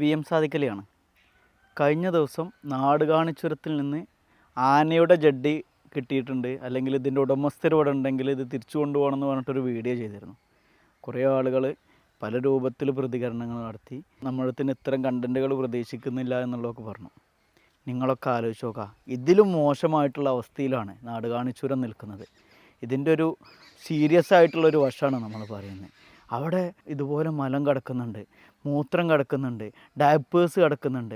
V M സാദിക്കലിയാണ് കഴിഞ്ഞ ദിവസം നാടുകാണിച്ചുരത്തിൽ നിന്ന് ആനയുടെ ജഡ്ഡി കിട്ടിയിട്ടുണ്ട്. അല്ലെങ്കിൽ ഇതിന്റെ ഉടമസ്ഥർ ഇവിടെ ഉണ്ടെങ്കിൽ ഇത് തിരിച്ചു കൊണ്ടുപോകണമെന്ന് പറഞ്ഞിട്ടൊരു വീഡിയോ ചെയ്തിരുന്നു. കുറേ ആളുകൾ പല രൂപത്തിൽ പ്രതികരണങ്ങൾ നടത്തി നമ്മളത്തിന് ഇത്തരം കണ്ടന്റുകൾ പ്രതീക്ഷിക്കുന്നില്ല എന്നുള്ളതൊക്കെ പറഞ്ഞു. നിങ്ങളൊക്കെ ആലോചിച്ച് നോക്കുക ഇതിലും മോശമായിട്ടുള്ള അവസ്ഥയിലാണ് നാടുകാണിച്ചുരം നിൽക്കുന്നത്. ഇതിന്റെ ഒരു സീരിയസ് ആയിട്ടുള്ളൊരു വശമാണ് നമ്മൾ പറയുന്നത്. അവിടെ ഇതുപോലെ മലം കിടക്കുന്നുണ്ട് മൂത്രം കിടക്കുന്നുണ്ട് ഡയപ്പേഴ്സ് കിടക്കുന്നുണ്ട്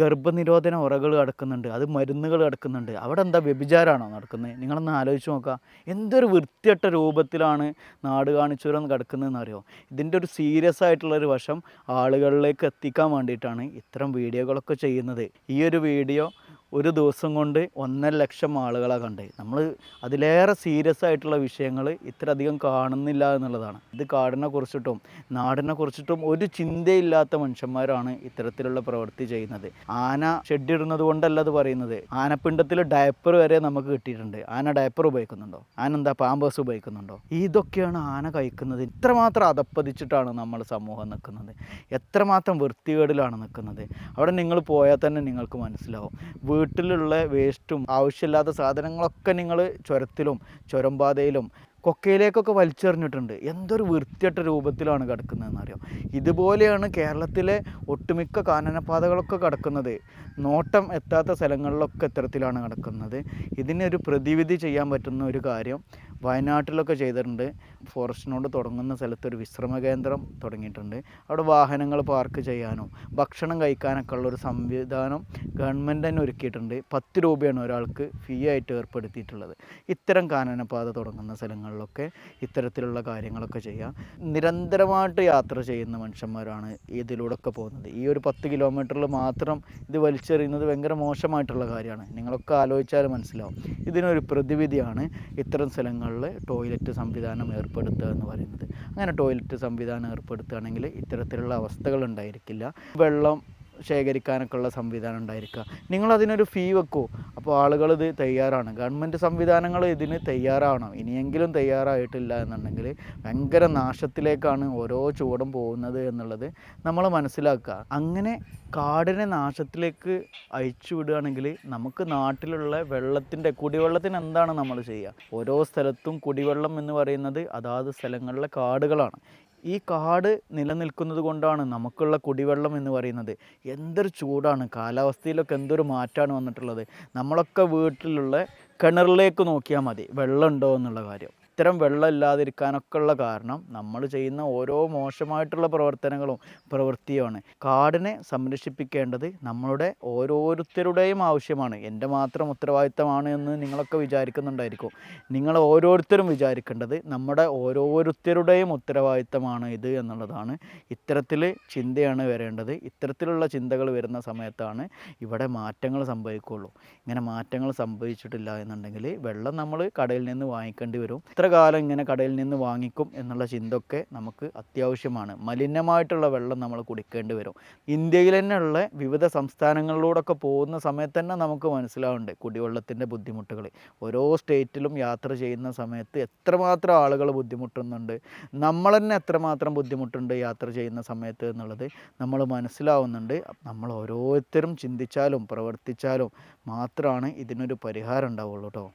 ഗർഭനിരോധന ഉറകൾ കിടക്കുന്നുണ്ട് അത് മരുന്നുകൾ കിടക്കുന്നുണ്ട്. അവിടെ എന്താ വ്യഭിചാരമാണോ നടക്കുന്നത്? നിങ്ങളൊന്ന് ആലോചിച്ച് നോക്കുക എന്തൊരു വൃത്തിയട്ട രൂപത്തിലാണ് നാട് കാണിച്ചുരം കിടക്കുന്നതെന്ന് അറിയോ? ഇതിന്റെ ഒരു സീരിയസ് ആയിട്ടുള്ളൊരു വശം ആളുകളിലേക്ക് എത്തിക്കാൻ വേണ്ടിയിട്ടാണ് ഇത്തരം വീഡിയോകളൊക്കെ ചെയ്യുന്നത്. ഈ ഒരു വീഡിയോ ഒരു ദിവസം കൊണ്ട് ഒന്നര ലക്ഷം ആളുകളെ കണ്ടേ നമ്മൾ അതിലേറെ സീരിയസ് ആയിട്ടുള്ള വിഷയങ്ങൾ ഇത്രയധികം കാണുന്നില്ല എന്നുള്ളതാണ്. ഇത് കാടിനെ കുറിച്ചിട്ടും നാടിനെ കുറിച്ചിട്ടും ഒരു ചിന്തയില്ലാത്ത മനുഷ്യന്മാരാണ് ഇത്തരത്തിലുള്ള പ്രവൃത്തി ചെയ്യുന്നത്. ആന ഷെഡിടുന്നത് കൊണ്ടല്ല അത് പറയുന്നത്. ആനപ്പിണ്ടത്തിൽ ഡയപ്പർ വരെ നമുക്ക് കിട്ടിയിട്ടുണ്ട്. ആന ഡയപ്പർ ഉപയോഗിക്കുന്നുണ്ടോ? ആന എന്താ പാമ്പേഴ്സ് ഉപയോഗിക്കുന്നുണ്ടോ? ഇതൊക്കെയാണ് ആന കഴിക്കുന്നത്. ഇത്രമാത്രം അതപ്പതിച്ചിട്ടാണ് നമ്മൾ സമൂഹം നിൽക്കുന്നത്. എത്രമാത്രം വൃത്തികേടിലാണ് നിൽക്കുന്നത്. അവിടെ നിങ്ങൾ പോയാൽ തന്നെ നിങ്ങൾക്ക് മനസ്സിലാവും. വീട്ടിലുള്ള വേസ്റ്റും ആവശ്യമില്ലാത്ത സാധനങ്ങളൊക്കെ നിങ്ങൾ ചുരത്തിലും ചുരമ്പാതയിലും കൊക്കയിലേക്കൊക്കെ വലിച്ചെറിഞ്ഞിട്ടുണ്ട്. എന്തൊരു വൃത്തിയട്ട രൂപത്തിലാണ് കിടക്കുന്നതെന്ന് അറിയാം ഇതുപോലെയാണ് കേരളത്തിലെ ഒട്ടുമിക്ക കാനനപാതകളൊക്കെ കിടക്കുന്നത്. നോട്ടം എത്താത്ത സ്ഥലങ്ങളിലൊക്കെ ഇത്തരത്തിലാണ് കിടക്കുന്നത്. ഇതിനൊരു പ്രതിവിധി ചെയ്യാൻ പറ്റുന്ന ഒരു കാര്യം വയനാട്ടിലൊക്കെ ചെയ്തിട്ടുണ്ട്. ഫോറസ്റ്റിനോട് തുടങ്ങുന്ന സ്ഥലത്ത് ഒരു വിശ്രമ കേന്ദ്രം തുടങ്ങിയിട്ടുണ്ട്. അവിടെ വാഹനങ്ങൾ പാർക്ക് ചെയ്യാനും ഭക്ഷണം കഴിക്കാനൊക്കെ ഉള്ളൊരു സംവിധാനം ഗവൺമെന്റ് തന്നെ ഒരുക്കിയിട്ടുണ്ട്. പത്ത് രൂപയാണ് ഒരാൾക്ക് ഫീ ആയിട്ട് ഏർപ്പെടുത്തിയിട്ടുള്ളത്. ഇത്തരം കാനനപാത തുടങ്ങുന്ന സ്ഥലങ്ങളിലൊക്കെ ഇത്തരത്തിലുള്ള കാര്യങ്ങളൊക്കെ ചെയ്യാം. നിരന്തരമായിട്ട് യാത്ര ചെയ്യുന്ന മനുഷ്യന്മാരാണ് ഇതിലൂടെയൊക്കെ പോകുന്നത്. ഈ ഒരു പത്ത് കിലോമീറ്ററിൽ മാത്രം ഇത് വലിച്ചെറിയുന്നത് ഭയങ്കര മോശമായിട്ടുള്ള കാര്യമാണ്. നിങ്ങളൊക്കെ ആലോചിച്ചാൽ മനസ്സിലാവും. ഇതിനൊരു പ്രതിവിധിയാണ് ഇത്തരം സ്ഥലങ്ങളിൽ ടോയ്ലറ്റ് സംവിധാനം ഏർപ്പെടുത്തുക എന്ന് പറയുന്നത്. അങ്ങനെ ടോയ്ലറ്റ് സംവിധാനം ഏർപ്പെടുത്തുകയാണെങ്കിൽ ഇത്തരത്തിലുള്ള അവസ്ഥകൾ ഉണ്ടായിരിക്കില്ല. വെള്ളം ശേഖരിക്കാനൊക്കെ ഉള്ള സംവിധാനം ഉണ്ടായിരിക്കുക. നിങ്ങളതിനൊരു ഫീ വെക്കൂ അപ്പോൾ ആളുകൾ ഇത് തയ്യാറാണ്. ഗവൺമെന്റ് സംവിധാനങ്ങൾ ഇതിന് തയ്യാറാവണം. ഇനിയെങ്കിലും തയ്യാറായിട്ടില്ല എന്നുണ്ടെങ്കിൽ ഭയങ്കര നാശത്തിലേക്കാണ് ഓരോ ചുവടും പോകുന്നത് എന്നുള്ളത് നമ്മൾ മനസ്സിലാക്കുക. അങ്ങനെ കാടിനെ നാശത്തിലേക്ക് അയച്ചു വിടുകയാണെങ്കിൽ നമുക്ക് നാട്ടിലുള്ള വെള്ളത്തിന്റെ കുടിവെള്ളത്തിന് എന്താണ് നമ്മൾ ചെയ്യുക? ഓരോ സ്ഥലത്തും കുടിവെള്ളം എന്ന് പറയുന്നത് അതാത് സ്ഥലങ്ങളിലെ കാടുകളാണ്. ഈ കാട് നിലനിൽക്കുന്നത് കൊണ്ടാണ് നമുക്കുള്ള കുടിവെള്ളം എന്ന് പറയുന്നത്. എന്തൊരു ചൂടാണ്. കാലാവസ്ഥയിലൊക്കെ എന്തൊരു മാറ്റമാണ് വന്നിട്ടുള്ളത്. നമ്മളൊക്കെ വീട്ടിലുള്ള കിണറിലേക്ക് നോക്കിയാൽ മതി. വെള്ളമുണ്ടോ എന്നുള്ള കാര്യം. ഇത്തരം വെള്ളം ഇല്ലാതിരിക്കാനൊക്കെ ഉള്ള കാരണം നമ്മൾ ചെയ്യുന്ന ഓരോ മോശമായിട്ടുള്ള പ്രവർത്തനങ്ങളും പ്രവൃത്തിയുമാണ്. കാടിനെ സംരക്ഷിപ്പിക്കേണ്ടത് നമ്മളുടെ ഓരോരുത്തരുടെയും ആവശ്യമാണ്. എന്റെ മാത്രം ഉത്തരവാദിത്തമാണ് എന്ന് നിങ്ങളൊക്കെ വിചാരിക്കുന്നുണ്ടായിരിക്കും. നിങ്ങൾ ഓരോരുത്തരും വിചാരിക്കേണ്ടത് നമ്മുടെ ഓരോരുത്തരുടെയും ഉത്തരവാദിത്തമാണ് ഇത് എന്നുള്ളതാണ്. ഇത്തരത്തിൽ ചിന്തയാണ് വരേണ്ടത്. ഇത്തരത്തിലുള്ള ചിന്തകൾ വരുന്ന സമയത്താണ് ഇവിടെ മാറ്റങ്ങൾ സംഭവിക്കുകയുള്ളൂ. ഇങ്ങനെ മാറ്റങ്ങൾ സംഭവിച്ചിട്ടില്ല എന്നുണ്ടെങ്കിൽ വെള്ളം നമ്മൾ കടയിൽ നിന്ന് വാങ്ങിക്കേണ്ടി വരും. ഇത്ര കാലം ഇങ്ങനെ കടയിൽ നിന്ന് വാങ്ങിക്കും എന്നുള്ള ചിന്തൊക്കെ നമുക്ക് അത്യാവശ്യമാണ്. മലിനമായിട്ടുള്ള വെള്ളം നമ്മൾ കുടിക്കേണ്ടി വരും. ഇന്ത്യയിൽ തന്നെയുള്ള വിവിധ സംസ്ഥാനങ്ങളിലൂടെയൊക്കെ പോകുന്ന സമയത്ത് തന്നെ നമുക്ക് മനസ്സിലാവുന്നുണ്ട് കുടിവെള്ളത്തിന്റെ ബുദ്ധിമുട്ടുകൾ ഓരോ സ്റ്റേറ്റിലും യാത്ര ചെയ്യുന്ന സമയത്ത് എത്രമാത്രം ആളുകൾ ബുദ്ധിമുട്ടുന്നുണ്ട് നമ്മൾ തന്നെ എത്രമാത്രം ബുദ്ധിമുട്ടുണ്ട് യാത്ര ചെയ്യുന്ന സമയത്ത് എന്നുള്ളത് നമ്മൾ മനസ്സിലാവുന്നുണ്ട്. നമ്മൾ ഓരോരുത്തരും ചിന്തിച്ചാലും പ്രവർത്തിച്ചാലും മാത്രമാണ് ഇതിനൊരു പരിഹാരം ഉണ്ടാവുള്ളൂ കേട്ടോ